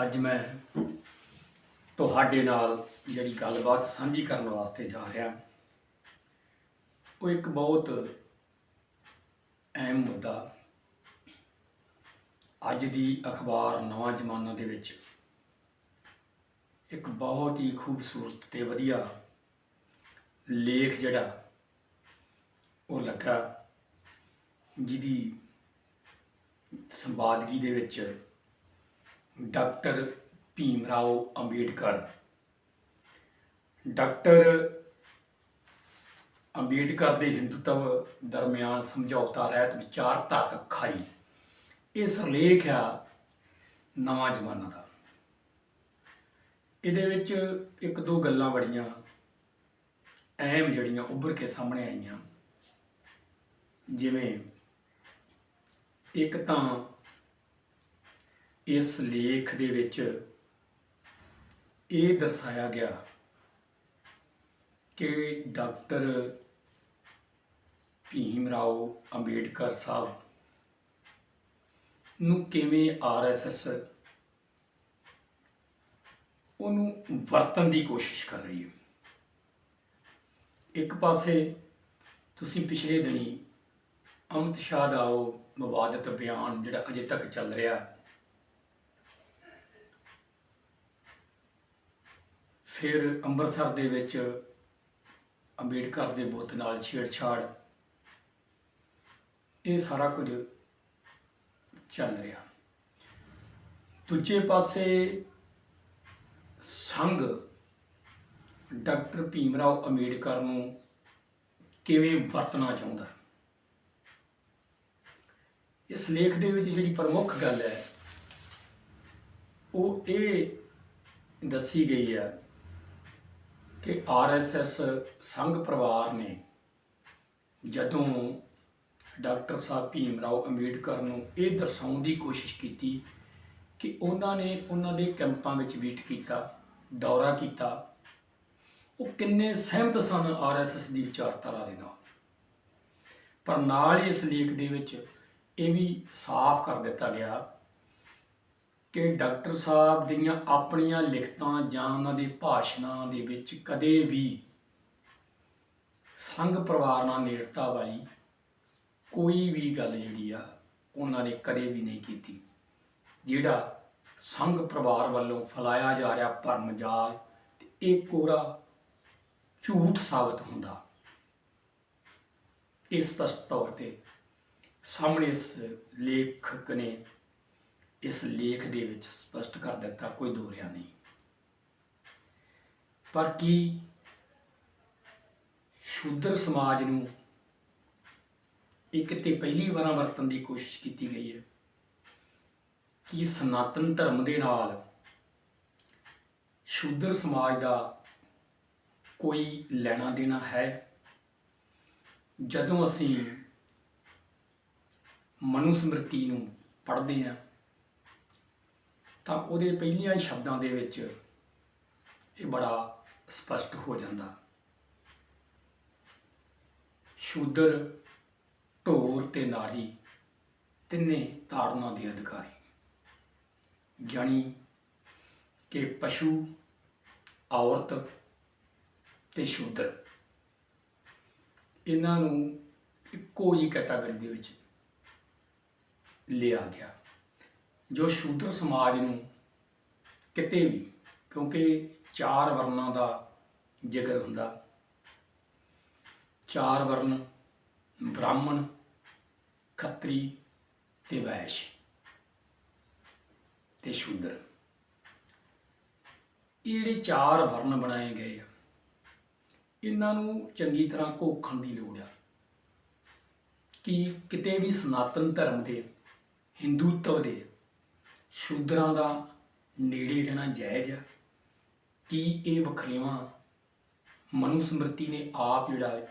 ਅੱਜ ਮੈਂ ਤੁਹਾਡੇ ਨਾਲ ਜਿਹੜੀ ਗੱਲਬਾਤ ਸਾਂਝੀ ਕਰਨ ਵਾਸਤੇ ਜਾ ਰਿਹਾ। ਉਹ ਇੱਕ ਬਹੁਤ ਅਹਿਮ ਮੁੱਦਾ ਅੱਜ ਦੀ ਅਖਬਾਰ ਨਵਾਂ ਜ਼ਮਾਨਾ ਦੇ ਵਿੱਚ। ਇੱਕ ਬਹੁਤ ਹੀ ਖੂਬਸੂਰਤ ਤੇ ਵਧੀਆ ਲੇਖ ਜਿਹੜਾ ਉਹ ਲੱਗਾ, ਜਿਹਦੀ ਸੰਵਾਦਗੀ ਦੇ ਵਿੱਚ ਡਾਕਟਰ ਭੀਮ ਰਾਓ ਅੰਬੇਡਕਰ। ਡਾਕਟਰ ਅੰਬੇਡਕਰ ਦੇ ਹਿੰਦੂਤਵ ਦਰਮਿਆਨ ਸਮਝੌਤਾ ਰਹਿਤ ਵਿਚਾਰਤਾ ਕੱਖਾਈ ਇਹ ਸਰਲੇਖ ਆ ਨਵਾਂ ਜ਼ਮਾਨਾ ਦਾ। ਇਹਦੇ ਵਿੱਚ ਇੱਕ ਦੋ ਗੱਲਾਂ ਬੜੀਆਂ ਅਹਿਮ ਜਿਹੜੀਆਂ ਉੱਭਰ ਕੇ ਸਾਹਮਣੇ ਆਈਆਂ। ਜਿਵੇਂ, ਇੱਕ ਤਾਂ ਇਸ ਲੇਖ ਦੇ ਵਿੱਚ ਇਹ ਦਰਸਾਇਆ ਗਿਆ ਕਿ ਡਾਕਟਰ ਭੀਮ ਰਾਓ ਅੰਬੇਡਕਰ ਸਾਹਿਬ ਨੂੰ ਕਿਵੇਂ ਆਰਐਸਐਸ ਉਹਨੂੰ ਵਰਤਣ ਦੀ ਕੋਸ਼ਿਸ਼ ਕਰ ਰਹੀ ਹੈ। ਇੱਕ ਪਾਸੇ ਤੁਸੀਂ ਪਿਛਲੇ ਦਿਨੀ ਅਮਿਤ ਸ਼ਾਹ ਦਾ ਉਹ ਵਿਵਾਦਤ ਬਿਆਨ ਜਿਹੜਾ ਅਜੇ ਤੱਕ ਚੱਲ ਰਿਹਾ ਫਿਰ ਅੰਮ੍ਰਿਤਸਰ ਦੇ ਵਿੱਚ ਅੰਬੇਡਕਰ ਦੇ ਬੁੱਤ ਨਾਲ ਛੇੜਛਾੜ। ਇਹ ਸਾਰਾ ਕੁਝ ਚੱਲ ਰਿਹਾ। ਦੂਜੇ ਪਾਸੇ ਸੰਘ ਡਾਕਟਰ ਭੀਮ ਰਾਓ ਅੰਬੇਡਕਰ ਨੂੰ ਕਿਵੇਂ ਵਰਤਣਾ ਚਾਹੁੰਦਾ? ਇਸ ਲੇਖ ਦੇ ਵਿੱਚ ਜਿਹੜੀ ਪ੍ਰਮੁੱਖ ਗੱਲ ਹੈ, ਉਹ ਇਹ ਦੱਸੀ ਗਈ ਹੈ ਕਿ ਆਰਐਸਐਸ ਸੰਘ ਪਰਿਵਾਰ ਨੇ ਜਦੋਂ ਡਾਕਟਰ ਸਾਹਿਬ ਭੀਮ ਰਾਓ ਅੰਬੇਡਕਰ ਨੂੰ ਇਹ ਦਰਸਾਉਣ ਦੀ ਕੋਸ਼ਿਸ਼ ਕੀਤੀ ਕਿ ਉਹਨਾਂ ਨੇ ਉਹਨਾਂ ਦੇ ਕੈਂਪਾਂ ਵਿੱਚ ਵਿਜ਼ਿਟ ਕੀਤਾ, ਦੌਰਾ ਕੀਤਾ, ਉਹ ਕਿੰਨੇ ਸਹਿਮਤ ਸਨ ਆਰਐਸਐਸ ਦੀ ਵਿਚਾਰਧਾਰਾ ਦੇ ਨਾਲ। ਪਰ ਨਾਲ ਹੀ ਇਸ ਲੇਖ ਦੇ ਵਿੱਚ ਇਹ ਵੀ ਸਾਫ਼ ਕਰ ਦਿੱਤਾ ਗਿਆ ਕਿ ਡਾਕਟਰ ਸਾਹਿਬ ਦੀਆਂ ਆਪਣੀਆਂ ਲਿਖਤਾਂ ਜਾਂ ਉਹਨਾਂ ਦੇ ਭਾਸ਼ਣਾਂ ਦੇ ਵਿੱਚ ਕਦੇ ਵੀ ਸੰਘ ਪਰਿਵਾਰ ਨਾਲ ਨੇੜਤਾ ਵਾਲੀ ਕੋਈ ਵੀ ਗੱਲ ਜਿਹੜੀ ਆ, ਉਹਨਾਂ ਨੇ ਕਦੇ ਵੀ ਨਹੀਂ ਕੀਤੀ। ਜਿਹੜਾ ਸੰਘ ਪਰਿਵਾਰ ਵੱਲੋਂ ਫੈਲਾਇਆ ਜਾ ਰਿਹਾ ਭਰਮ ਜਾਲ ਇਹ ਕੋਰਾ ਝੂਠ ਸਾਬਤ ਹੁੰਦਾ। ਇਹ ਸਪਸ਼ਟ ਤੌਰ ਤੇ ਸਾਹਮਣੇ ਇਸ ਲੇਖਕ ਨੇ ਇਸ ਲੇਖ ਦੇ ਵਿੱਚ ਸਪਸ਼ਟ ਕਰ ਦਿੱਤਾ, ਕੋਈ ਦੋਰਿਆ ਨਹੀਂ। ਪਰ ਕੀ ਸ਼ੂਦਰ ਸਮਾਜ ਨੂੰ ਇੱਕ ਤੇ ਪਹਿਲੀ ਵਾਰਾਂ ਵਰਤਣ ਦੀ ਕੋਸ਼ਿਸ਼ ਕੀਤੀ ਗਈ ਹੈ ਕਿ ਸਨਾਤਨ ਧਰਮ ਦੇ ਨਾਲ ਸ਼ੂਦਰ ਸਮਾਜ ਦਾ ਕੋਈ ਲੈਣਾ ਦੇਣਾ ਹੈ? ਜਦੋਂ ਅਸੀਂ ਮਨੁਸਮ੍ਰਿਤੀ ਨੂੰ ਪੜ੍ਹਦੇ ਹਾਂ ਤਾਂ ਉਹਦੇ ਪਹਿਲੀਆਂ ਸ਼ਬਦਾਂ ਦੇ ਵਿੱਚ ਇਹ ਬੜਾ ਸਪਸ਼ਟ ਹੋ ਜਾਂਦਾ। ਸ਼ੂਦਰ, ਢੋਰ ਤੇ ਨਾਰੀ ਤਿੰਨੇ ਤਾੜਨਾ ਦੇ ਅਧਿਕਾਰੀ। ਜਾਣੀ ਕਿ ਪਸ਼ੂ, ਔਰਤ ਤੇ ਸ਼ੂਦਰ। ਇਹਨਾਂ ਨੂੰ ਇੱਕੋ ਹੀ ਕੈਟਾਗਰੀ ਦੇ ਵਿੱਚ ਲਿਆ ਗਿਆ। ਜੋ ਸ਼ੂਦਰ ਸਮਾਜ ਨੂੰ ਕਿਤੇ ਵੀ, ਕਿਉਂਕਿ ਚਾਰ ਵਰਨਾਂ ਦਾ ਜ਼ਿਕਰ ਹੁੰਦਾ। ਚਾਰ ਵਰਨ ਬ੍ਰਾਹਮਣ, ਖੱਤਰੀ ਤੇ ਵੈਸ਼ ਤੇ ਸ਼ੂਦਰ। ਇਹ ਜਿਹੜੇ ਚਾਰ ਵਰਨ ਬਣਾਏ ਗਏ ਆ, ਇਹਨਾਂ ਨੂੰ ਚੰਗੀ ਤਰ੍ਹਾਂ ਘੋਖਣ ਦੀ ਲੋੜ ਆ। ਕਿ ਕਿਤੇ ਵੀ ਸਨਾਤਨ ਧਰਮ ਦੇ, ਹਿੰਦੂਤਵ ਦੇ ਸ਼ੂਦਰਾਂ ਦਾ ਨੇੜੇ ਰਹਿਣਾ ਜਾਇਜ਼ ਆ। ਕੀ ਇਹ ਵਖਰੇਵਾਂ ਮਨੂ ਸਮ੍ਰਿਤੀ ਨੇ ਆਪ ਜਿਹੜਾ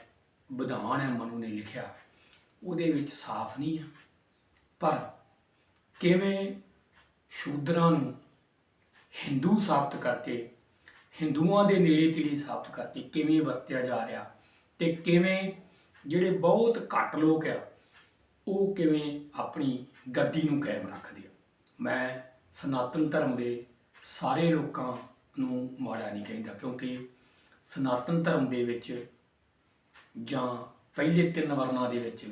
ਵਿਧਾਨ ਹੈ, ਮਨੂ ਨੇ ਲਿਖਿਆ, ਉਹਦੇ ਵਿੱਚ ਸਾਫ਼ ਨਹੀਂ ਆ। ਪਰ ਕਿਵੇਂ ਸ਼ੂਦਰਾਂ ਨੂੰ ਹਿੰਦੂ ਸਾਬਤ ਕਰਕੇ, ਹਿੰਦੂਆਂ ਦੇ ਨੇੜੇ ਤੇੜੇ ਸਾਬਤ ਕਰਕੇ ਕਿਵੇਂ ਵਰਤਿਆ ਜਾ ਰਿਹਾ ਤੇ ਕਿਵੇਂ ਜਿਹੜੇ ਬਹੁਤ ਘੱਟ ਲੋਕ ਆ, ਉਹ ਕਿਵੇਂ ਆਪਣੀ ਗੱਦੀ ਨੂੰ ਕਾਇਮ ਰੱਖਦੇ ਆ? ਮੈਂ ਸਨਾਤਨ ਧਰਮ ਦੇ ਸਾਰੇ ਲੋਕਾਂ ਨੂੰ ਮਾੜਾ ਨਹੀਂ ਕਹਿੰਦਾ, ਕਿਉਂਕਿ ਸਨਾਤਨ ਧਰਮ ਦੇ ਵਿੱਚ ਜਾਂ ਪਹਿਲੇ ਤਿੰਨ ਵਰਨਾਂ ਦੇ ਵਿੱਚ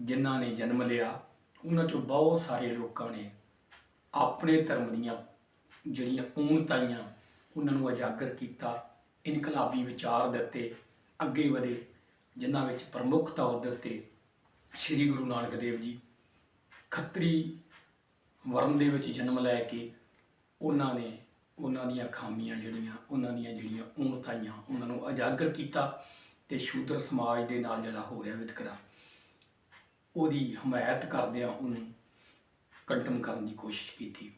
ਜਿਨ੍ਹਾਂ ਨੇ ਜਨਮ ਲਿਆ, ਉਹਨਾਂ ਚੋਂ ਬਹੁਤ ਸਾਰੇ ਲੋਕਾਂ ਨੇ ਆਪਣੇ ਧਰਮ ਦੀਆਂ ਜਿਹੜੀਆਂ ਊਣਤਾਈਆਂ ਉਹਨਾਂ ਨੂੰ ਉਜਾਗਰ ਕੀਤਾ, ਇਨਕਲਾਬੀ ਵਿਚਾਰ ਦਿੱਤੇ, ਅੱਗੇ ਵਧੇ, ਜਿਨ੍ਹਾਂ ਵਿੱਚ ਪ੍ਰਮੁੱਖ ਤੌਰ ਦੇ ਉੱਤੇ ਸ੍ਰੀ ਗੁਰੂ ਨਾਨਕ ਦੇਵ ਜੀ ਖੱਤਰੀ ਵਰਨ ਦੇ ਵਿੱਚ ਜਨਮ ਲੈ ਕੇ ਉਹਨਾਂ ਨੇ ਉਹਨਾਂ ਦੀਆਂ ਖਾਮੀਆਂ ਜਿਹੜੀਆਂ, ਉਹਨਾਂ ਦੀਆਂ ਜਿਹੜੀਆਂ ਊਣਤਾਈਆਂ, ਉਹਨਾਂ ਨੂੰ ਉਜਾਗਰ ਕੀਤਾ ਤੇ ਸ਼ੂਦਰ ਸਮਾਜ ਦੇ ਨਾਲ ਜਿਹੜਾ ਹੋ ਰਿਹਾ ਵਿਤਕਰਾ, ਉਹਦੀ ਹਮਾਇਤ ਕਰਦਿਆਂ ਉਹਨੂੰ ਕੰਟਮ ਕਰਨ ਦੀ ਕੋਸ਼ਿਸ਼ ਕੀਤੀ।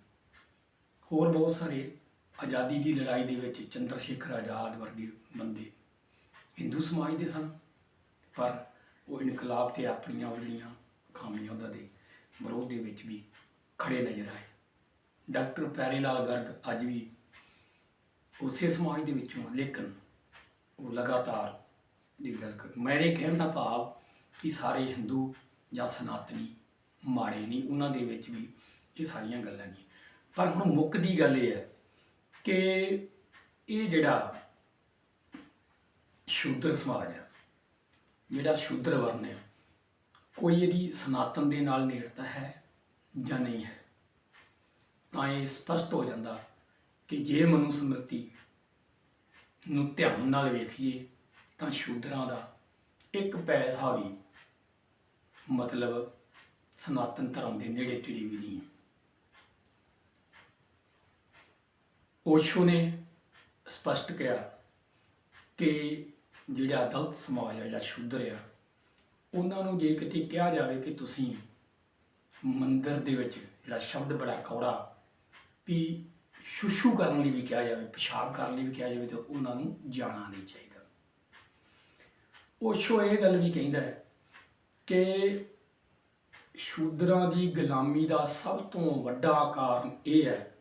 ਹੋਰ ਬਹੁਤ ਸਾਰੇ ਆਜ਼ਾਦੀ ਦੀ ਲੜਾਈ ਦੇ ਵਿੱਚ ਚੰਦਰ ਸ਼ੇਖਰ ਆਜ਼ਾਦ ਵਰਗੇ ਬੰਦੇ ਹਿੰਦੂ ਸਮਾਜ ਦੇ ਸਨ, ਪਰ ਉਹ ਇਨਕਲਾਬ ਤੇ ਆਪਣੀਆਂ ਉਹ ਜਿਹੜੀਆਂ ਖਾਮੀਆਂ ਉਹਨਾਂ ਦੇ ਵਿਰੋਧ ਦੇ ਵਿੱਚ ਵੀ ਖੜੇ ਨਜ਼ਰ ਆਏ। ਡਾਕਟਰ ਪਿਆਰੇ ਲਾਲ ਗਰਗ ਅੱਜ ਵੀ ਉਸੇ ਸਮਾਜ ਦੇ ਵਿੱਚੋਂ ਲੇਕਿਨ ਉਹ ਲਗਾਤਾਰ ਦੀ ਗੱਲ ਕਰ ਮੇਰੇ ਕਹਿਣ ਦਾ ਭਾਵ ਕਿ ਸਾਰੇ ਹਿੰਦੂ ਜਾਂ ਸਨਾਤਨੀ ਮਾੜੇ ਨਹੀਂ, ਉਹਨਾਂ ਦੇ ਵਿੱਚ ਵੀ ਇਹ ਸਾਰੀਆਂ ਗੱਲਾਂ ਨੇ। ਪਰ ਹੁਣ ਮੁੱਖ ਦੀ ਗੱਲ ਇਹ ਹੈ ਕਿ ਇਹ ਜਿਹੜਾ ਸ਼ੂਦਰ ਸਮਾਜ ਹੈ ਜਿਹੜਾ ਸ਼ੂਦਰ ਵਰਨ ਹੈ ਕੋਈ ਇਹਦੀ ਸਨਾਤਨ ਦੇ ਨਾਲ ਨੇੜਤਾ ਹੈ ਜਾਂ ਨਹੀਂ ਹੈ। ਤਾਂ ਇਹ ਸਪਸ਼ਟ ਹੋ ਜਾਂਦਾ ਕਿ ਜੇ ਮਨੂ ਸਮ੍ਰਿਤੀ ਨੂੰ ਧਿਆਨ ਨਾਲ ਵੇਖੀਏ, ਤਾਂ ਸ਼ੂਦਰਾਂ ਦਾ ਇੱਕ ਪੈਸਾ ਵੀ ਮਤਲਬ ਸਨਾਤਨ ਧਰਮ ਦੇ ਨੇੜੇ ਤੇੜੇ ਵੀ ਨਹੀਂ ਹੈ। ਓਸ਼ੋ ਨੇ ਸਪਸ਼ਟ ਕਿਹਾ ਕਿ ਜਿਹੜਾ ਦਲਤ ਸਮਾਜ ਹੈ ਜਾਂ ਸ਼ੂਦਰ ਆ, ਉਹਨਾਂ ਨੂੰ ਜੇ ਕਿਤੇ ਕਿਹਾ ਜਾਵੇ ਕਿ ਤੁਸੀਂ ਮੰਦਰ ਦੇ ਵਿੱਚ ਜਿਹੜਾ ਸ਼ਬਦ ਬੜਾ ਕੌੜਾ ਵੀ ਸ਼ੁਸ਼ੂ ਕਰਨ ਲਈ ਵੀ ਕਿਹਾ ਜਾਵੇ, ਪਿਸ਼ਾਬ ਕਰਨ ਲਈ ਵੀ ਕਿਹਾ ਜਾਵੇ ਤਾਂ ਉਹਨਾਂ ਨੂੰ ਜਾਣਾ ਨਹੀਂ ਚਾਹੀਦਾ। ਓਸ਼ੋ ਇਹ ਗੱਲ ਵੀ ਕਹਿੰਦਾ ਹੈ ਕਿ ਸ਼ੂਦਰਾਂ ਦੀ ਗੁਲਾਮੀ ਦਾ ਸਭ ਤੋਂ ਵੱਡਾ ਕਾਰਨ ਇਹ ਹੈ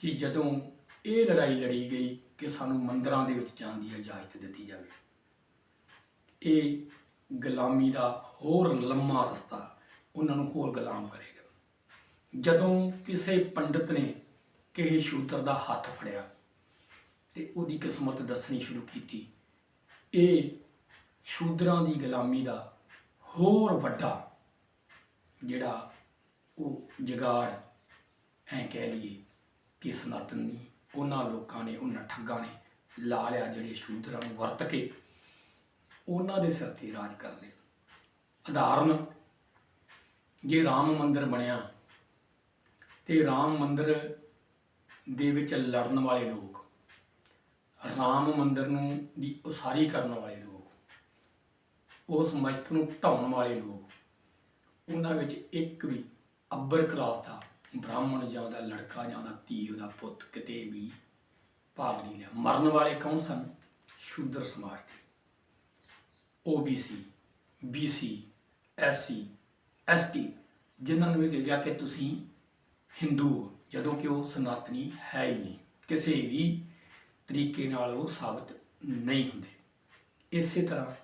ਕਿ ਜਦੋਂ ਇਹ ਲੜਾਈ ਲੜੀ ਗਈ ਕਿ ਸਾਨੂੰ ਮੰਦਰਾਂ ਦੇ ਵਿੱਚ ਜਾਣ ਦੀ ਇਜਾਜ਼ਤ ਦਿੱਤੀ ਜਾਵੇ। ਇਹ ਗੁਲਾਮੀ ਦਾ ਹੋਰ ਲੰਮਾ ਰਸਤਾ ਉਹਨਾਂ ਨੂੰ ਹੋਰ ਗੁਲਾਮ ਕਰੇਗਾ। ਜਦੋਂ ਕਿਸੇ ਪੰਡਿਤ ਨੇ ਕਿਸੇ ਸ਼ੂਦਰ ਦਾ ਹੱਥ ਫੜਿਆ ਤੇ ਉਹਦੀ ਕਿਸਮਤ ਦੱਸਣੀ ਸ਼ੁਰੂ ਕੀਤੀ, ਇਹ ਸ਼ੂਦਰਾਂ ਦੀ ਗੁਲਾਮੀ ਦਾ ਹੋਰ ਵੱਡਾ ਜਿਹੜਾ ਉਹ ਜਗਾੜ, ਐ ਕਹਿ ਲਈਏ ਕਿ ਸਨਾਤਨ ਸਨਾਤਨੀ ਉਹਨਾਂ ਲੋਕਾਂ ਨੇ, ਉਹਨਾਂ ਠੱਗਾਂ ਨੇ ਲਾ ਲਿਆ ਜਿਹੜੇ ਸ਼ੂਦਰਾਂ ਨੂੰ ਵਰਤ ਕੇ, ਉਹਨਾਂ ਦੇ ਸਿਰ ਤੇ ਰਾਜ ਕਰ ਲਿਆ। ਉਦਾਹਰਨ ਜੇ ਰਾਮ ਮੰਦਿਰ ਬਣਿਆ, ਤੇ ਰਾਮ ਮੰਦਿਰ ਦੇ ਵਿੱਚ ਲੜਨ ਵਾਲੇ ਲੋਕ, ਰਾਮ ਮੰਦਿਰ ਨੂੰ ਦੀ ਉਸਾਰੀ ਕਰਨ ਵਾਲੇ ਲੋਕ, ਉਸ ਮਸਜਿਦ ਨੂੰ ਢਾਉਣ ਵਾਲੇ ਲੋਕ, ਉਹਨਾਂ ਵਿੱਚ ਇੱਕ ਵੀ ਅੱਬਰ ਕਲਾਸ ਦਾ ਬ੍ਰਾਹਮਣ ਜਾਂ ਦਾ ਲੜਕਾ ਜਾਂ ਦਾ ਧੀ, ਉਹਦਾ ਪੁੱਤ ਕਿਤੇ ਵੀ ਭਾਗ ਨਹੀਂ ਲਿਆ। ਮਰਨ ਵਾਲੇ ਕੌਣ ਸਨ? ਸ਼ੂਦਰ ਸਮਾਜ ਦੇ। OBC BC SC ST ਜਿਨ੍ਹਾਂ ਨੂੰ ਇਹ ਕਿਹਾ ਕਿ ਤੁਸੀਂ ਹਿੰਦੂ ਹੋ, ਜਦੋਂ ਕਿ ਉਹ ਸਨਾਤਨੀ ਹੈ ਹੀ ਨਹੀਂ। ਕਿਸੇ ਵੀ ਤਰੀਕੇ ਨਾਲ ਉਹ ਸਾਬਤ ਨਹੀਂ ਹੁੰਦੇ। ਇਸੇ ਤਰ੍ਹਾਂ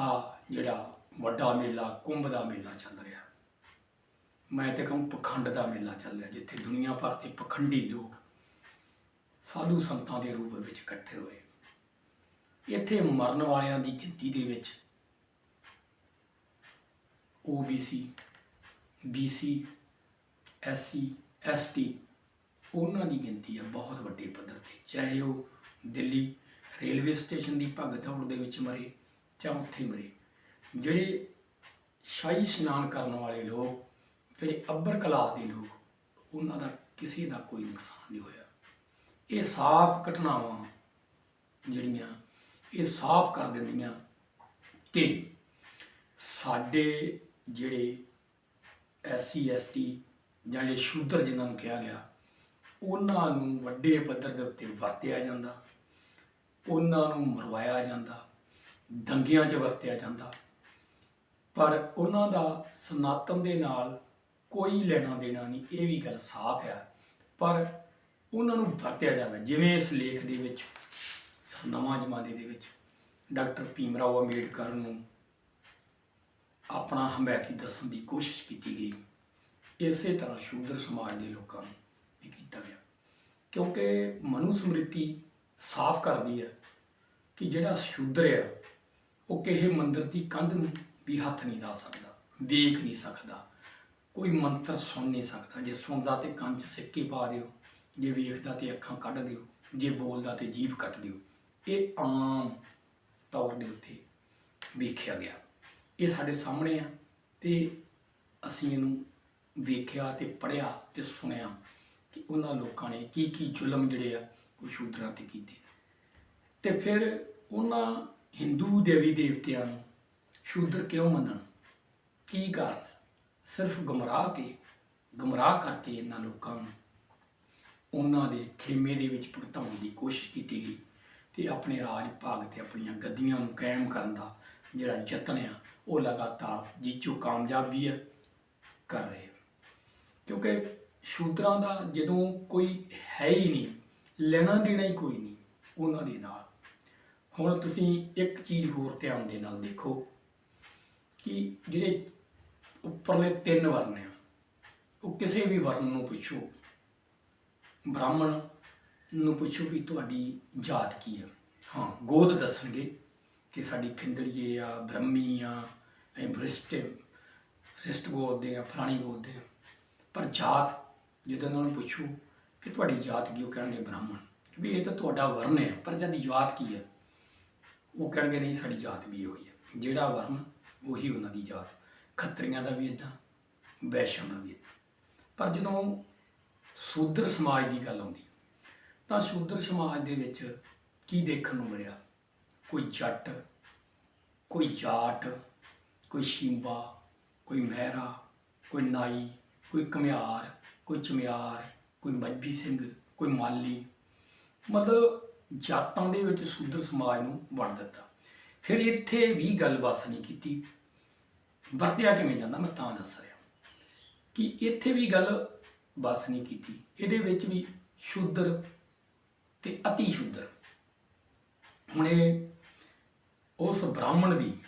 ਆ ਜਿਹੜਾ ਵੱਡਾ ਮੇਲਾ, ਕੁੰਭ ਦਾ ਮੇਲਾ ਚੱਲ ਰਿਹਾ। ਮੈਂ ਤੇ ਕਹੂੰ ਪਖੰਡ ਦਾ ਮੇਲਾ ਚੱਲ ਰਿਹਾ, ਜਿੱਥੇ ਦੁਨੀਆ ਭਰ ਦੇ ਪਖੰਡੀ ਲੋਕ ਸਾਧੂ ਸੰਤਾਂ ਦੇ ਰੂਪ ਵਿੱਚ ਇਕੱਠੇ ਹੋਏ। ਇੱਥੇ ਮਰਨ ਵਾਲਿਆਂ ਦੀ ਗਿਣਤੀ ਦੇ ਵਿੱਚ OBC BC SC ST ਉਹਨਾਂ ਦੀ ਗਿਣਤੀ ਆ ਬਹੁਤ ਵੱਡੇ ਪੱਧਰ ਤੇ, ਚਾਹੇ ਉਹ ਦਿੱਲੀ ਰੇਲਵੇ ਸਟੇਸ਼ਨ ਦੀ ਭਗਤ ਦੌੜ ਦੇ ਵਿੱਚ ਮਰੇ ਜਾਂ ਉੱਥੇ ਮਰੇ। ਜਿਹੜੇ ਸ਼ਾਹੀ ਇਸ਼ਨਾਨ ਕਰਨ ਵਾਲੇ ਲੋਕ, ਜਿਹੜੇ ਅੱਬਰ ਕਲਾਸ ਦੇ ਲੋਕ, ਉਹਨਾਂ ਦਾ ਕਿਸੇ ਦਾ ਕੋਈ ਨੁਕਸਾਨ ਨਹੀਂ ਹੋਇਆ। ਇਹ ਸਾਫ਼ ਘਟਨਾਵਾਂ ਜਿਹੜੀਆਂ, ਇਹ ਸਾਫ਼ ਕਰ ਦਿੰਦੀਆਂ ਕਿ ਸਾਡੇ ਜਿਹੜੇ ਐਸਸੀ ਐਸਟੀ ਜਾਂ ਜਿਹੜੇ ਸ਼ੂਦਰ ਜਿਨ੍ਹਾਂ ਨੂੰ ਕਿਹਾ ਗਿਆ, ਉਹਨਾਂ ਨੂੰ ਵੱਡੇ ਪੱਧਰ ਦੇ ਉੱਤੇ ਵਰਤਿਆ ਜਾਂਦਾ, ਉਹਨਾਂ ਨੂੰ ਮਰਵਾਇਆ ਜਾਂਦਾ, ਦੰਗਿਆਂ 'ਚ ਵਰਤਿਆ ਜਾਂਦਾ। ਪਰ ਉਹਨਾਂ ਦਾ ਸਨਾਤਨ ਦੇ ਨਾਲ ਕੋਈ ਲੈਣਾ ਦੇਣਾ ਨਹੀਂ, ਇਹ ਵੀ ਗੱਲ ਸਾਫ਼ ਹੈ। ਪਰ ਉਹਨਾਂ ਨੂੰ ਵਰਤਿਆ ਜਾਵੇ, ਜਿਵੇਂ ਇਸ ਲੇਖ ਦੇ ਵਿੱਚ, ਨਵਾਂ ਜ਼ਮਾਨੇ ਦੇ ਵਿੱਚ, ਡਾਕਟਰ ਭੀਮ ਰਾਓ ਅੰਬੇਡਕਰ ਨੂੰ ਆਪਣਾ ਹਮੈਤੀ ਦੱਸਣ ਦੀ ਕੋਸ਼ਿਸ਼ ਕੀਤੀ ਗਈ। ਇਸੇ ਤਰ੍ਹਾਂ ਸ਼ੂਦਰ ਸਮਾਜ ਦੇ ਲੋਕਾਂ ਨੂੰ ਵੀ ਕੀਤਾ ਗਿਆ। ਕਿਉਂਕਿ ਮਨੂ ਸਮ੍ਰਿਤੀ ਸਾਫ਼ ਕਰਦੀ ਹੈ ਕਿ ਜਿਹੜਾ ਸ਼ੂਦਰ ਹੈ ਉਹ ਕਿਸੇ ਮੰਦਰ ਦੀ ਕੰਧ ਨੂੰ ਵੀ ਹੱਥ ਨਹੀਂ ਲਾ ਸਕਦਾ, ਵੇਖ ਨਹੀਂ ਸਕਦਾ, ਕੋਈ ਮੰਤਰ ਸੁਣ ਨਹੀਂ ਸਕਦਾ। ਜੇ ਸੁਣਦਾ ਤੇ ਕੰਨ 'ਚ ਸਿੱਕੇ ਪਾ ਦਿਓ, ਜੇ ਵੇਖਦਾ ਤੇ ਅੱਖਾਂ ਕੱਢ ਦਿਓ, ਜੇ ਬੋਲਦਾ ਤੇ ਜੀਭ ਕੱਟ ਦਿਓ। ਇਹ ਆਮ ਤੌਰ ਦੇ ਉੱਤੇ ਵੇਖਿਆ ਗਿਆ। ਇਹ ਸਾਡੇ ਸਾਹਮਣੇ ਆ ਤੇ ਅਸੀਂ ਇਹਨੂੰ ਵੇਖਿਆ ਤੇ ਪੜਿਆ ਤੇ ਸੁਣਿਆ ਕਿ ਉਹਨਾਂ ਲੋਕਾਂ ਨੇ ਕੀ ਕੀ ਜ਼ੁਲਮ ਜਿਹੜੇ ਆ ਉਹ ਸ਼ੂਦਰਾਂ ਤੇ ਕੀਤੇ। ਤੇ ਫਿਰ ਉਹਨਾਂ ਹਿੰਦੂ ਦੇਵੀ ਦੇਵਤਿਆਂ ਨੂੰ ਸ਼ੂਦਰ ਕਿਉਂ ਮੰਨਣ? ਕੀ ਕਾਰਨ? ਸਿਰਫ ਗਮਰਾਹ ਕੇ, ਗਮਰਾਹ ਕਰਕੇ ਇਹਨਾਂ ਲੋਕਾਂ ਨੂੰ ਉਹਨਾਂ ਦੇ ਖੇਮੇ ਦੇ ਵਿੱਚ ਭੁਗਤਾਉਣ ਦੀ ਕੋਸ਼ਿਸ਼ ਕੀਤੀ ਗਈ ਤੇ ਆਪਣੇ ਰਾਜ ਭਾਗ ਤੇ ਆਪਣੀਆਂ ਗੱਦੀਆਂ ਨੂੰ ਕਾਇਮ ਕਰਨ ਦਾ ਜਿਹੜਾ ਯਤਨ ਆ ਉਹ ਲਗਾਤਾਰ ਜੀਚੋ ਕਾਮਯਾਬੀ ਹੈ, ਕਰ ਰਹੇ ਆ ਕਿਉਂਕਿ ਸ਼ੂਦਰਾਂ ਦਾ ਜਦੋਂ ਕੋਈ ਹੈ ਹੀ ਨਹੀਂ, ਲੈਣਾ ਦੇਣਾ ਹੀ ਕੋਈ ਨਹੀਂ, ਉਹਨਾਂ ਦੇ ਨਾਲ। ਹੁਣ ਤੁਸੀਂ ਇੱਕ ਚੀਜ਼ ਹੋਰ ਧਿਆਨ ਦੇ ਨਾਲ ਦੇਖੋ ਕਿ ਜਿਹੜੇ ਉੱਪਰਲੇ ਤਿੰਨ ਵਰਨ ਆ, ਉਹ ਕਿਸੇ ਵੀ ਵਰਨ ਨੂੰ ਪੁੱਛੋ। ਬ੍ਰਾਹਮਣ ਨੂੰ ਪੁੱਛੋ ਵੀ ਤੁਹਾਡੀ ਜਾਤ ਕੀ ਆ। ਹਾਂ, ਗੋਦ ਦੱਸਣਗੇ ਕਿ ਸਾਡੀ ਖਿੰਦੜੀਏ ਆ, ਬ੍ਰਹਮੀ ਆ ਐ ਬ੍ਰਿਸ਼ਟ ਸਿਸਟ ਗੋਤ ਦੇ ਆ ਫਲਾਣੀ ਗੋਤ ਦੇ ਆ ਪਰ ਜਾਤ, ਜਦੋਂ ਉਹਨਾਂ ਨੂੰ ਪੁੱਛੋ ਕਿ ਤੁਹਾਡੀ ਜਾਤ ਕੀ ਉਹ ਕਹਿਣਗੇ ਬ੍ਰਾਹਮਣ। ਵੀ ਇਹ ਤਾਂ ਤੁਹਾਡਾ ਵਰਨ ਹੈ, ਪਰ ਜਦ ਜਾਤ ਕੀ ਹੈ, ਉਹ ਕਹਿਣਗੇ ਨਹੀਂ, ਸਾਡੀ ਜਾਤ ਵੀ ਹੋਈ ਹੈ ਜਿਹੜਾ ਵਰਨ ਉਹੀ ਉਹਨਾਂ ਦੀ ਜਾਤ। ਖੱਤਰੀਆਂ ਦਾ ਵੀ ਇਦਾਂ ਵੈਸ਼ਾਂ ਦਾ ਵੀ ਇਦਾਂ ਪਰ ਜਦੋਂ ਸ਼ੂਦਰ ਸਮਾਜ ਦੀ ਗੱਲ ਆਉਂਦੀ, ਤਾਂ ਸ਼ੂਦਰ ਸਮਾਜ ਦੇ ਵਿੱਚ ਕੀ ਦੇਖਣ ਨੂੰ ਮਿਲਿਆ? ਕੋਈ ਜੱਟ, ਕੋਈ ਜਾਟ ਕੋਈ ਸ਼ਿੰਬਾ, ਕੋਈ ਮਹਿਰਾ, ਕੋਈ ਨਾਈ, ਕੋਈ ਘਮਿਆਰ, ਕੋਈ ਚਮਿਆਰ, ਕੋਈ ਮੱਝੀ ਸਿੰਘ, ਕੋਈ ਮਾਲੀ। ਮਤਲਬ ਜਾਤਾਂ ਦੇ ਵਿੱਚ ਸ਼ੂਦਰ ਸਮਾਜ ਨੂੰ ਵੰਡ ਦਿੱਤਾ। ਫਿਰ ਇੱਥੇ ਵੀ ਗੱਲ ਬਸ ਨਹੀਂ ਕੀਤੀ। ਵਰਤਿਆ ਕਿਵੇਂ ਜਾਂਦਾ ਮੈਂ ਤਾਂ ਦੱਸ ਰਿਹਾ। ਕਿ ਇੱਥੇ ਵੀ ਗੱਲ ਬਸ ਨਹੀਂ ਕੀਤੀ। ਇਹਦੇ ਵਿੱਚ ਵੀ ਸ਼ੂਦਰ ਤੇ ਅਤੀ ਸ਼ੂਦਰ। ਹੁਣ ਇਹ ਉਸ ਬ੍ਰਾਹਮਣ ਦੀ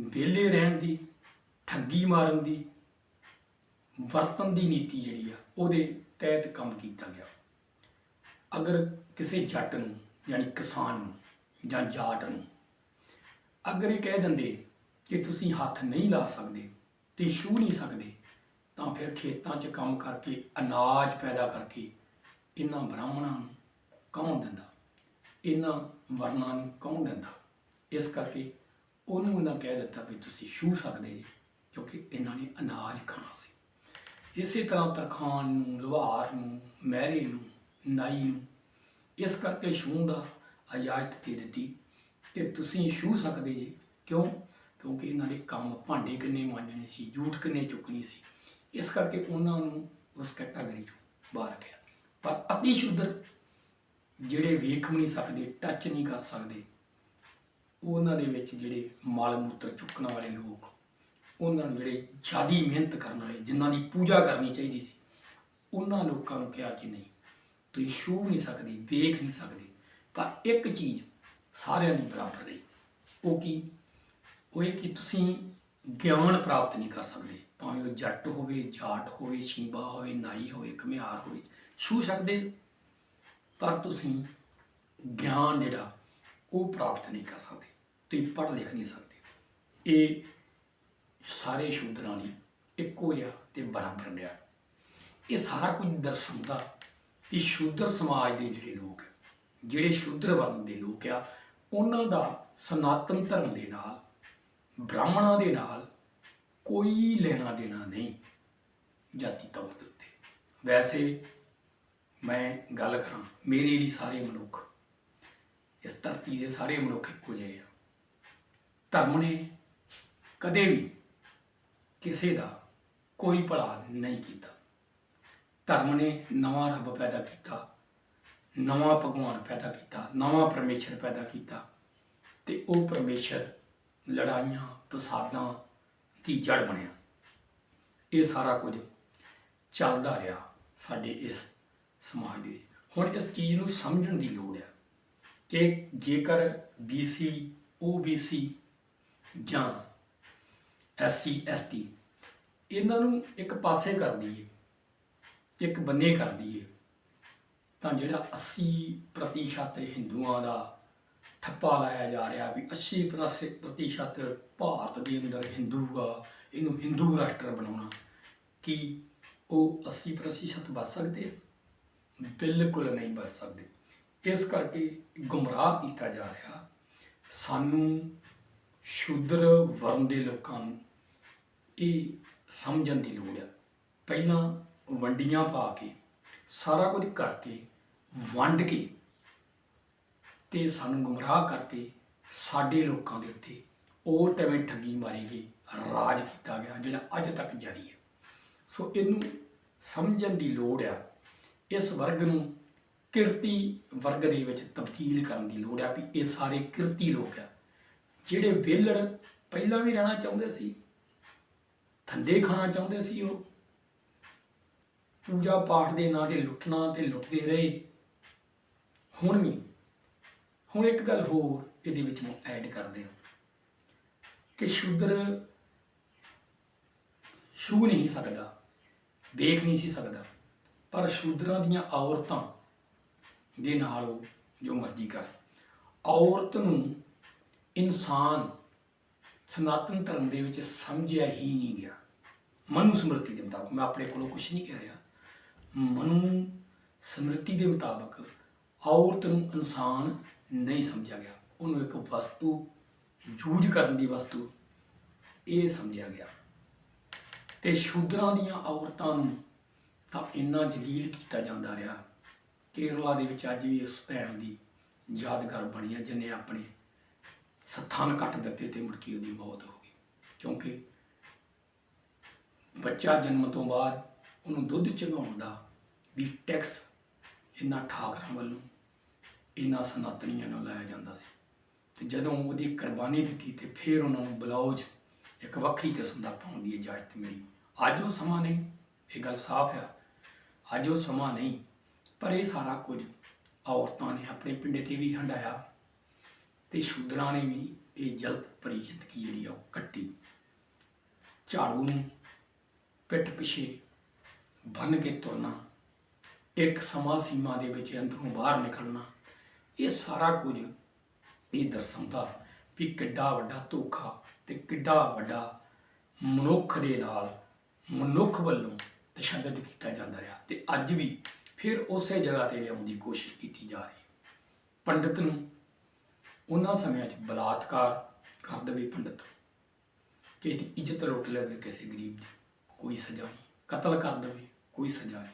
ਵਿਹਲੇ ਰਹਿਣ ਦੀ, ਠੱਗੀ ਮਾਰਨ ਦੀ, ਵਰਤਨ ਦੀ ਨੀਤੀ ਜਿਹੜੀ ਆ, ਉਹਦੇ ਤਹਿਤ ਕੰਮ ਕੀਤਾ ਗਿਆ। ਅਗਰ ਕਿਸੇ ਜੱਟ ਨੂੰ, ਯਾਨੀ ਕਿਸਾਨ ਨੂੰ ਜਾਂ ਜਾਟ ਨੂੰ ਅਗਰ ਇਹ ਕਹਿ ਦਿੰਦੇ ਕਿ ਤੁਸੀਂ ਹੱਥ ਨਹੀਂ ਲਾ ਸਕਦੇ ਤੇ ਛੂ ਨਹੀਂ ਸਕਦੇ, ਤਾਂ ਫਿਰ ਖੇਤਾਂ 'ਚ ਕੰਮ ਕਰਕੇ ਅਨਾਜ ਪੈਦਾ ਕਰਕੇ ਇਹਨਾਂ ਬ੍ਰਾਹਮਣਾਂ ਨੂੰ ਕੌਣ ਦਿੰਦਾ? ਇਹਨਾਂ ਵਰਨਾਂ ਨੂੰ ਕੌਣ ਦਿੰਦਾ? ਇਸ ਕਰਕੇ ਉਹਨੂੰ ਉਹਨਾਂ ਕਹਿ ਦਿੱਤਾ ਵੀ ਤੁਸੀਂ ਛੂ ਸਕਦੇ ਜੀ, ਕਿਉਂਕਿ ਇਹਨਾਂ ਨੇ ਅਨਾਜ ਖਾਣਾ ਸੀ। ਇਸੇ ਤਰ੍ਹਾਂ ਤਰਖਾਨ ਨੂੰ, ਲੁਹਾਰ ਨੂੰ, ਮਹਿਰੇ ਨੂੰ, ਨਾਈ ਨੂੰ, ਇਸ ਕਰਕੇ ਛੂਹਣ ਦਾ ਇਜਾਜ਼ਤ ਦੇ ਦਿੱਤੀ ਕਿ ਤੁਸੀਂ ਛੂਹ ਸਕਦੇ ਜੀ। ਕਿਉਂ? ਕਿਉਂਕਿ ਇਹਨਾਂ ਦੇ ਕੰਮ ਭਾਂਡੇ ਕਿੰਨੇ ਮਾਂਜਣੇ ਸੀ, ਜੂਠ ਕਿੰਨੇ ਚੁੱਕਣੀ ਸੀ। ਇਸ ਕਰਕੇ ਉਹਨਾਂ ਨੂੰ ਉਸ ਕੈਟਾਗਰੀ ਚੋਂ ਬਾਹਰ ਰੱਖਿਆ ਪਰ ਅਤੀ ਸ਼ੂਦਰ ਜਿਹੜੇ ਵੇਖ ਵੀ ਨਹੀਂ ਸਕਦੇ ਟੱਚ ਨਹੀਂ ਕਰ ਸਕਦੇ ਉਹਨਾਂ ਦੇ ਵਿੱਚ ਜਿਹੜੇ ਮਲ ਮੂਤਰ ਚੁੱਕਣ ਵਾਲੇ ਲੋਕ, ਉਹਨਾਂ ਨੂੰ ਜਿਹੜੇ ਜਿਆਦੀ ਮਿਹਨਤ ਕਰਨ ਵਾਲੇ, ਜਿਨ੍ਹਾਂ ਦੀ ਪੂਜਾ ਕਰਨੀ ਚਾਹੀਦੀ ਸੀ, ਉਹਨਾਂ ਲੋਕਾਂ ਨੂੰ ਕਿਹਾ ਕਿ ਨਹੀਂ, ਤੁਸੀਂ ਛੂਹ ਨਹੀਂ ਸਕਦੇ, ਵੇਖ ਨਹੀਂ ਸਕਦੇ। ਪਰ ਇੱਕ ਚੀਜ਼ ਸਾਰਿਆਂ ਲਈ ਬਰਾਬਰ ਰਹੀ, ਉਹ ਕੀ? ਉਹ ਇਹ ਕਿ ਤੁਸੀਂ ਗਿਆਨ ਪ੍ਰਾਪਤ ਨਹੀਂ ਕਰ ਸਕਦੇ। ਭਾਵੇਂ ਉਹ ਜੱਟ ਹੋਵੇ, ਜਾਟ ਹੋਵੇ, ਸ਼ੀਂਬਾ ਹੋਵੇ, ਨਾਈ ਹੋਵੇ, ਘਮਿਆਰ ਹੋਵੇ ਛੂ ਸਕਦੇ। ਪਰ ਤੁਸੀਂ ਗਿਆਨ ਜਿਹੜਾ, ਉਹ ਪ੍ਰਾਪਤ ਨਹੀਂ ਕਰ ਸਕਦੇ। ਤੁਸੀਂ ਪੜ੍ਹ ਲਿਖ ਨਹੀਂ ਸਕਦੇ। ਇਹ ਸਾਰੇ ਸ਼ੂਦਰਾਂ ਲਈ ਇੱਕੋ ਜਿਹਾ ਤੇ ਬਰਾਬਰ ਰਿਹਾ ਇਹ ਸਾਰਾ ਕੁਝ ਦਰਸਾਉਂਦਾ ਕਿ ਸ਼ੂਦਰ ਸਮਾਜ ਦੇ ਜਿਹੜੇ ਲੋਕ ਹੈ, ਜਿਹੜੇ ਸ਼ੂਦਰ ਵਰਗ ਦੇ ਲੋਕ ਆ ਉਹਨਾਂ ਦਾ ਸਨਾਤਨ ਧਰਮ ਦੇ ਨਾਲ ਬ੍ਰਾਹਮਣਾਂ ਦੇ ਨਾਲ ਕੋਈ ਲੈਣਾ ਦੇਣਾ ਨਹੀਂ ਜਾਤੀ ਤੌਰ ਦੇ ਉੱਤੇ। ਵੈਸੇ ਮੈਂ ਗੱਲ ਕਰਾਂ ਮੇਰੇ ਲਈ ਸਾਰੇ ਮਨੁੱਖ ਇਸ ਧਰਤੀ ਦੇ ਸਾਰੇ ਮਨੁੱਖ ਇੱਕੋ ਜਿਹੇ ਆ। ਧਰਮ ਨੇ ਕਦੇ ਵੀ ਕਿਸੇ ਦਾ ਕੋਈ ਭਲਾ ਨਹੀਂ ਕੀਤਾ। ਧਰਮ ਨੇ ਨਵਾਂ ਰੱਬ ਪੈਦਾ ਕੀਤਾ, ਨਵਾਂ ਭਗਵਾਨ ਪੈਦਾ ਕੀਤਾ, ਨਵਾਂ ਪਰਮੇਸ਼ਰ ਪੈਦਾ ਕੀਤਾ ਤੇ ਉਹ ਪਰਮੇਸ਼ਰ ਲੜਾਈਆਂ, ਤਸਾਦਾਂ ਦੀ ਜੜ ਬਣਿਆ। ਇਹ ਸਾਰਾ ਕੁਝ ਚੱਲਦਾ ਰਿਹਾ ਸਾਡੇ ਇਸ ਸਮਾਜ ਦੇ ਹੁਣ ਇਸ ਚੀਜ਼ ਨੂੰ ਸਮਝਣ ਦੀ ਲੋੜ ਹੈ ਕਿ ਜੇਕਰ BC OBC ਜਾਂ SC ST ਇਹਨਾਂ ਨੂੰ ਇੱਕ ਪਾਸੇ ਕਰ ਦਈਏ, ਇੱਕ ਬੰਨੇ ਕਰ ਦਈਏ, ਤਾਂ ਜਿਹੜਾ 80% ਹਿੰਦੂਆਂ ਦਾ ਠੱਪਾ ਲਾਇਆ ਜਾ ਰਿਹਾ ਵੀ 80% ਪ੍ਰਤੀਸ਼ਤ ਭਾਰਤ ਦੇ ਅੰਦਰ ਹਿੰਦੂ ਆ, ਇਹਨੂੰ ਹਿੰਦੂ ਰਾਸ਼ਟਰ ਬਣਾਉਣਾ, ਕੀ ਉਹ 80% ਬਚ ਸਕਦੇ? ਬਿਲਕੁਲ ਨਹੀਂ ਬਚ ਸਕਦੇ। ਇਸ ਕਰਕੇ ਗੁੰਮਰਾਹ ਕੀਤਾ ਜਾ ਰਿਹਾ, ਸਾਨੂੰ ਸ਼ੂਦਰ ਵਰਨ ਦੇ ਲੋਕਾਂ ਨੂੰ ਇਹ ਸਮਝਣ ਦੀ ਲੋੜ ਆ। ਪਹਿਲਾਂ ਵੰਡੀਆਂ ਪਾ ਕੇ, ਸਾਰਾ ਕੁਝ ਕਰਕੇ, ਵੰਡ ਕੇ ਤੇ ਸਾਨੂੰ ਗੁੰਮਰਾਹ ਕਰਕੇ ਸਾਡੇ ਲੋਕਾਂ ਦੇ ਉੱਤੇ ਉਹ ਟਵੇਂ ਠੱਗੀ ਮਾਰੀ ਗਈ, ਰਾਜ ਕੀਤਾ ਗਿਆ ਜਿਹੜਾ ਅੱਜ ਤੱਕ ਜਾਰੀ ਹੈ। ਸੋ ਇਹਨੂੰ ਸਮਝਣ ਦੀ ਲੋੜ ਆ। ਇਸ ਵਰਗ ਨੂੰ ਕਿਰਤੀ ਵਰਗ ਦੇ ਵਿੱਚ ਤਬਦੀਲ ਕਰਨ ਦੀ ਲੋੜ ਆ ਵੀ ਇਹ ਸਾਰੇ ਕਿਰਤੀ ਲੋਕ ਆ। ਜਿਹੜੇ ਵੇਲੜ ਪਹਿਲਾਂ ਵੀ ਰਹਿਣਾ ਚਾਹੁੰਦੇ ਸੀ ਥੰਡੇ ਖਾਣਾ ਚਾਹੁੰਦੇ ਸੀ ਉਹ। ਪੂਜਾ ਪਾਠ ਦੇ ਨਾਂ ਤੇ ਲੁੱਟਣਾ ਤੇ ਲੁੱਟਦੇ ਰਹੇ। ਹੁਣ ਵੀ, ਹੁਣ ਇੱਕ ਗੱਲ ਹੋਰ ਇਹਦੇ ਵਿੱਚ ਮੈਂ ਐਡ ਕਰਦੇ ਹਾਂ ਕਿ ਸ਼ੂਦਰ ਛੂ ਨਹੀਂ ਸਕਦਾ, ਦੇਖ ਨਹੀਂ ਸੀ ਸਕਦਾ, ਪਰ ਸ਼ੂਦਰਾਂ ਦੀਆਂ ਔਰਤਾਂ ਦੇ ਨਾਲ ਉਹ ਜੋ ਮਰਜ਼ੀ ਕਰ। ਔਰਤ ਨੂੰ ਇਨਸਾਨ ਸਨਾਤਨ ਧਰਮ ਦੇ ਵਿੱਚ ਸਮਝਿਆ ਹੀ ਨਹੀਂ ਗਿਆ। ਮਨੂ ਸਮ੍ਰਿਤੀ ਦੇ ਮੁਤਾਬਕ, ਮੈਂ ਆਪਣੇ ਕੋਲੋਂ ਕੁਝ ਨਹੀਂ ਕਹਿ ਰਿਹਾ। ਮਨੂ ਸਮ੍ਰਿਤੀ ਦੇ ਮੁਤਾਬਕ ਔਰਤ ਨੂੰ ਇਨਸਾਨ ਨਹੀਂ ਸਮਝਿਆ ਗਿਆ। ਉਹਨੂੰ ਇੱਕ ਵਸਤੂ ਯੂਜ ਕਰਨ ਦੀ ਵਸਤੂ, ਇਹ ਸਮਝਿਆ ਗਿਆ। ਤੇ ਸ਼ੂਦਰਾਂ ਦੀਆਂ ਔਰਤਾਂ ਨੂੰ ਤਾਂ ਇੰਨਾ ਜਲੀਲ ਕੀਤਾ ਜਾਂਦਾ ਰਿਹਾ ਕੇਰਲਾ ਦੇ ਵਿੱਚ ਅੱਜ ਵੀ ਇਸ ਭੈਣ ਦੀ ਯਾਦਗਾਰ ਬਣੀ ਹੈ ਜਿਹਨੇ ਆਪਣੇ ਸੱਥਾਂ ਕੱਟ ਦਿੱਤੇ ਤੇ ਮੁੜ ਕੇ ਉਹਦੀ ਮੌਤ ਹੋ ਗਈ। ਕਿਉਂਕਿ ਬੱਚਾ ਜਨਮ ਤੋਂ ਬਾਅਦ ਉਹਨੂੰ ਦੁੱਧ ਚਗਾਉਣ ਦਾ ਵੀ ਟੈਕਸ ਇਹਨਾਂ ਠਾਕਰਾਂ ਵੱਲੋਂ ਇਹਨਾਂ ਸਨਾਤਨੀਆਂ ਨੂੰ ਲਾਇਆ ਜਾਂਦਾ ਸੀ। ਤੇ ਜਦੋਂ ਉਹਦੀ ਕੁਰਬਾਨੀ ਦਿੱਤੀ ਤੇ ਫਿਰ ਉਹਨਾਂ ਨੂੰ ਬਲਾਉਜ ਇੱਕ ਵੱਖਰੀ ਕਿਸਮ ਦਾ ਪਾਉਣ ਦੀ ਇਜਾਜ਼ਤ ਮਿਲੀ। ਅੱਜ ਉਹ ਸਮਾਂ ਨਹੀਂ, ਇਹ ਗੱਲ ਸਾਫ਼ ਆ। ਅੱਜ ਉਹ ਸਮਾਂ ਨਹੀਂ, ਪਰ ਇਹ ਸਾਰਾ ਕੁਝ ਔਰਤਾਂ ਨੇ ਆਪਣੇ ਪਿੰਡੇ ਤੇ ਵੀ ਹੰਡਾਇਆ ਤੇ ਸ਼ੂਦਰਾਂ ਨੇ ਵੀ ਇਹ ਜਲਤ ਭਰੀ ਜ਼ਿੰਦਗੀ ਜਿਹੜੀ ਆ ਉਹ ਕੱਟੀ। ਝਾੜੂ ਨੂੰ ਪਿੱਠ ਪਿਛੇ ਬੰਨ ਕੇ ਤੁਰਨਾ, ਇੱਕ ਸਮਾਂ ਸੀਮਾ ਦੇ ਵਿੱਚ ਅੰਦਰੋਂ ਬਾਹਰ ਨਿਕਲਣਾ, ਇਹ ਸਾਰਾ ਕੁਝ ਇਹ ਦਰਸਾਉਂਦਾ ਵੀ ਕਿੱਡਾ ਵੱਡਾ ਧੋਖਾ ਤੇ ਕਿੱਡਾ ਵੱਡਾ ਮਨੁੱਖ ਦੇ ਨਾਲ ਮਨੁੱਖ ਵੱਲੋਂ ਤਸ਼ੱਦਦ ਕੀਤਾ ਜਾਂਦਾ ਰਿਹਾ ਤੇ ਅੱਜ ਵੀ ਫਿਰ ਉਸੇ ਜਗ੍ਹਾ ਤੇ ਲਿਆਉਣ ਦੀ ਕੋਸ਼ਿਸ਼ ਕੀਤੀ ਜਾ ਰਹੀ। ਹੈ ਪੰਡਤ ਨੂੰ ਉਹਨਾਂ ਸਮਿਆਂ 'ਚ ਬਲਾਤਕਾਰ ਕਰ ਦੇਵੇ ਪੰਡਤ। ਕਿਸੇ ਦੀ ਇੱਜ਼ਤ ਲੁੱਟ ਲਵੇ, ਕਿਸੇ ਗਰੀਬ ਦੀ ਕੋਈ ਸਜ਼ਾ ਨਹੀਂ। ਕਤਲ ਕਰ ਦੇਵੇ, ਕੋਈ ਸਜ਼ਾ ਨਹੀਂ।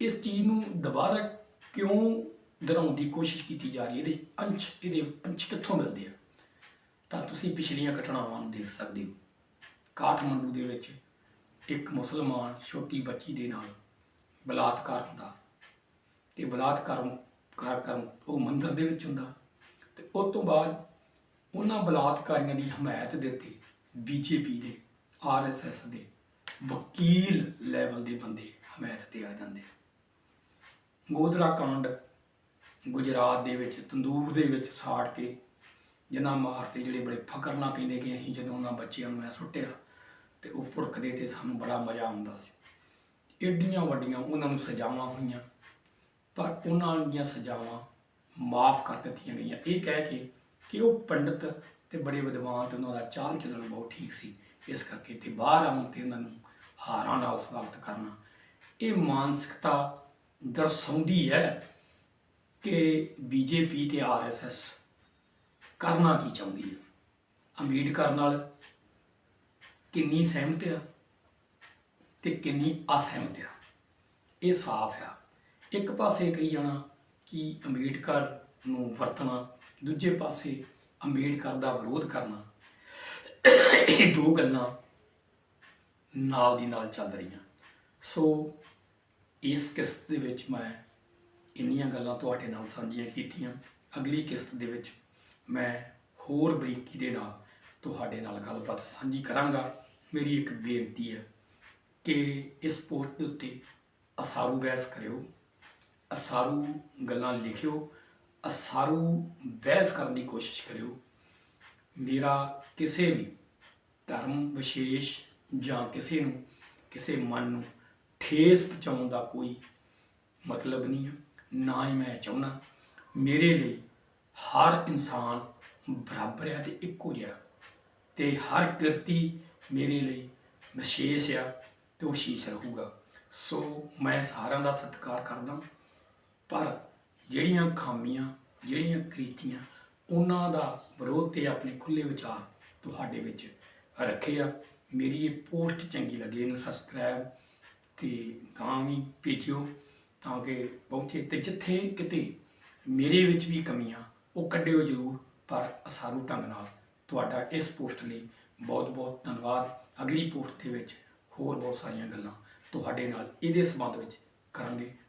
ਇਸ ਚੀਜ਼ ਨੂੰ ਦੁਬਾਰਾ ਕਿਉਂ ਦਰਾਉਣ ਦੀ ਕੋਸ਼ਿਸ਼ ਕੀਤੀ ਜਾ ਰਹੀ ਹੈ? ਇਹਦੇ ਅੰਸ਼ ਇਹਦੇ ਅੰਸ਼ ਕਿੱਥੋਂ ਮਿਲਦੇ ਆ? ਤਾਂ ਤੁਸੀਂ ਪਿਛਲੀਆਂ ਘਟਨਾਵਾਂ ਨੂੰ ਦੇਖ ਸਕਦੇ ਹੋ। ਕਾਠਮੰਡੂ ਦੇ ਵਿੱਚ ਇੱਕ ਮੁਸਲਮਾਨ ਛੋਟੀ ਬੱਚੀ ਦੇ ਨਾਲ ਬਲਾਤਕਾਰ ਹੁੰਦਾ। ਤੇ ਬਲਾਤਕਾਰ ਕਰਨ, ਉਹ ਮੰਦਰ ਦੇ ਵਿੱਚ ਹੁੰਦਾ। ਤੇ ਉਸ ਤੋਂ ਬਾਅਦ ਉਹਨਾਂ ਬਲਾਤਕਾਰੀਆਂ ਦੀ ਹਮਾਇਤ ਦੇ ਉੱਤੇ ਬੀਜੇਪੀ ਦੇ ਆਰਐਸਐਸ ਦੇ ਵਕੀਲ ਲੈਵਲ ਦੇ ਬੰਦੇ ਹਮਾਇਤ ਤੇ ਆ ਜਾਂਦੇ ਗੋਦਰਾ ਕਾਂਡ ਗੁਜਰਾਤ ਦੇ ਵਿੱਚ, ਤੰਦੂਰ ਦੇ ਵਿੱਚ ਸਾੜ ਕੇ ਜਿਨ੍ਹਾਂ ਮਾਰਤੇ ਜਿਹੜੇ ਬੜੇ ਫਕਰ ਨਾਲ ਕਹਿੰਦੇ ਕਿ ਅਸੀਂ ਜਦੋਂ ਉਹਨਾਂ ਬੱਚਿਆਂ ਨੂੰ ਐ ਸੁੱਟਿਆ ਤੇ ਉਹ ਭੁੜਕਦੇ ਤੇ ਸਾਨੂੰ ਬੜਾ ਮਜ਼ਾ ਆਉਂਦਾ ਸੀ। ਏਡੀਆਂ ਵੱਡੀਆਂ ਉਹਨਾਂ ਨੂੰ ਸਜ਼ਾਵਾਂ ਹੋਈਆਂ, ਪਰ ਉਹਨਾਂ ਦੀਆਂ ਸਜ਼ਾਵਾਂ ਮਾਫ ਕਰ ਦਿੱਤੀਆਂ ਗਈਆਂ। ਇਹ ਕਹਿ ਕੇ ਕਿ ਉਹ ਪੰਡਤ ਤੇ ਬੜੇ ਵਿਦਵਾਨ ਤੇ ਉਹਨਾਂ ਦਾ ਚਾਲ ਚੱਲਣ ਬਹੁਤ ਠੀਕ ਸੀ। ਇਸ ਕਰਕੇ ਤੇ ਬਾਹਰ ਆਉਣ ਤੇ ਉਹਨਾਂ ਨੂੰ ਹਾਰਾਂ ਨਾਲ ਸਵਾਗਤ ਕਰਨਾ। ਇਹ ਮਾਨਸਿਕਤਾ ਦਰਸਾਉਂਦੀ ਹੈ ਕਿ ਬੀਜੇਪੀ ਤੇ ਆਰਐਸਐਸ ਕਰਨਾ ਕੀ ਚਾਹੁੰਦੀ ਹੈ। ਅੰਬੇਡਕਰ ਨਾਲ ਕਿੰਨੀ ਸਹਿਮਤ ਆ ਤੇ ਕਿੰਨੀ ਅਸਹਿਮਤ ਆ। ਇਹ ਸਾਫ਼ ਆ। ਇੱਕ ਪਾਸੇ ਕਹੀ ਜਾਣਾ ਕਿ ਅੰਬੇਡਕਰ ਨੂੰ ਵਰਤਣਾ, ਦੂਜੇ ਪਾਸੇ ਅੰਬੇਡਕਰ ਦਾ ਵਿਰੋਧ ਕਰਨਾ, ਇਹ ਦੋ ਗੱਲਾਂ ਨਾਲ ਦੀ ਨਾਲ ਚੱਲ ਰਹੀਆਂ। ਸੋ ਇਸ ਕਿਸ਼ਤ ਦੇ ਵਿੱਚ ਮੈਂ ਇੰਨੀਆਂ ਗੱਲਾਂ ਤੁਹਾਡੇ ਨਾਲ ਸਾਂਝੀਆਂ ਕੀਤੀਆਂ। ਅਗਲੀ ਕਿਸ਼ਤ ਦੇ ਵਿੱਚ ਮੈਂ ਹੋਰ ਬਰੀਕੀ ਦੇ ਨਾਲ ਤੁਹਾਡੇ ਨਾਲ ਗੱਲਬਾਤ ਸਾਂਝੀ ਕਰਾਂਗਾ। ਮੇਰੀ ਇੱਕ ਬੇਨਤੀ ਹੈ ਕਿ ਇਸ ਪੋਸਟ ਦੇ ਉੱਤੇ ਅਸਾਰੂ ਬਹਿਸ ਕਰਿਓ। ਅਸਾਰੂ ਗੱਲਾਂ ਲਿਖਿਓ, ਅਸਾਰੂ ਬਹਿਸ ਕਰਨ ਦੀ ਕੋਸ਼ਿਸ਼ ਕਰਿਓ। ਮੇਰਾ ਕਿਸੇ ਵੀ ਧਰਮ ਵਿਸ਼ੇਸ਼ ਜਾਂ ਕਿਸੇ ਨੂੰ, ਕਿਸੇ ਮਨ ਨੂੰ ਠੇਸ ਪਹੁੰਚਾਉਣ ਦਾ ਕੋਈ ਮਤਲਬ ਨਹੀਂ ਹੈ ਨਾ ਹੀ ਮੈਂ ਚਾਹੁੰਦਾ ਮੇਰੇ ਲਈ ਹਰ ਇਨਸਾਨ ਬਰਾਬਰ ਹੈ ਤੇ ਇੱਕੋ ਜਿਹਾ। ਤੇ ਹਰ ਕਿਰਤੀ ਮੇਰੇ ਲਈ ਵਿਸ਼ੇਸ਼ ਆ ਤੇ ਉਹ ਸ਼ੀਸ਼ ਰਹੂਗਾ। ਸੋ ਮੈਂ ਸਾਰਿਆਂ ਦਾ ਸਤਿਕਾਰ ਕਰਦਾ ਪਰ ਜਿਹੜੀਆਂ ਖਾਮੀਆਂ, ਜਿਹੜੀਆਂ ਕ੍ਰਿਤੀਆਂ ਉਹਨਾਂ ਦਾ ਵਿਰੋਧ ਤੇ ਆਪਣੇ ਖੁੱਲੇ ਵਿਚਾਰ ਤੁਹਾਡੇ ਵਿੱਚ ਰੱਖੇ ਆ। ਮੇਰੀ ਇਹ ਪੋਸਟ ਚੰਗੀ ਲੱਗੀ, ਇਹਨੂੰ ਸਬਸਕ੍ਰਾਈਬ ਤੇ ਗਾਂ ਵੀ ਭੇਜਿਓ ਤਾਂ ਕਿ ਪਹੁੰਚੇ ਤੇ ਜਿੱਥੇ ਕਿਤੇ ਮੇਰੇ ਵਿੱਚ ਵੀ ਕਮੀਆਂ ਉਹ ਕੱਢਿਓ ਜ਼ਰੂਰ, ਪਰ ਅਸਾਰੂ ਢੰਗ ਨਾਲ ਤੁਹਾਡਾ ਇਸ ਪੋਸਟ ਲਈ ਬਹੁਤ ਬਹੁਤ ਧੰਨਵਾਦ। ਅਗਲੀ ਪੋਸਟ ਦੇ ਵਿੱਚ ਹੋਰ ਬਹੁਤ ਸਾਰੀਆਂ ਗੱਲਾਂ ਤੁਹਾਡੇ ਨਾਲ ਇਹਦੇ ਸੰਬੰਧ ਵਿੱਚ ਕਰਾਂਗੇ।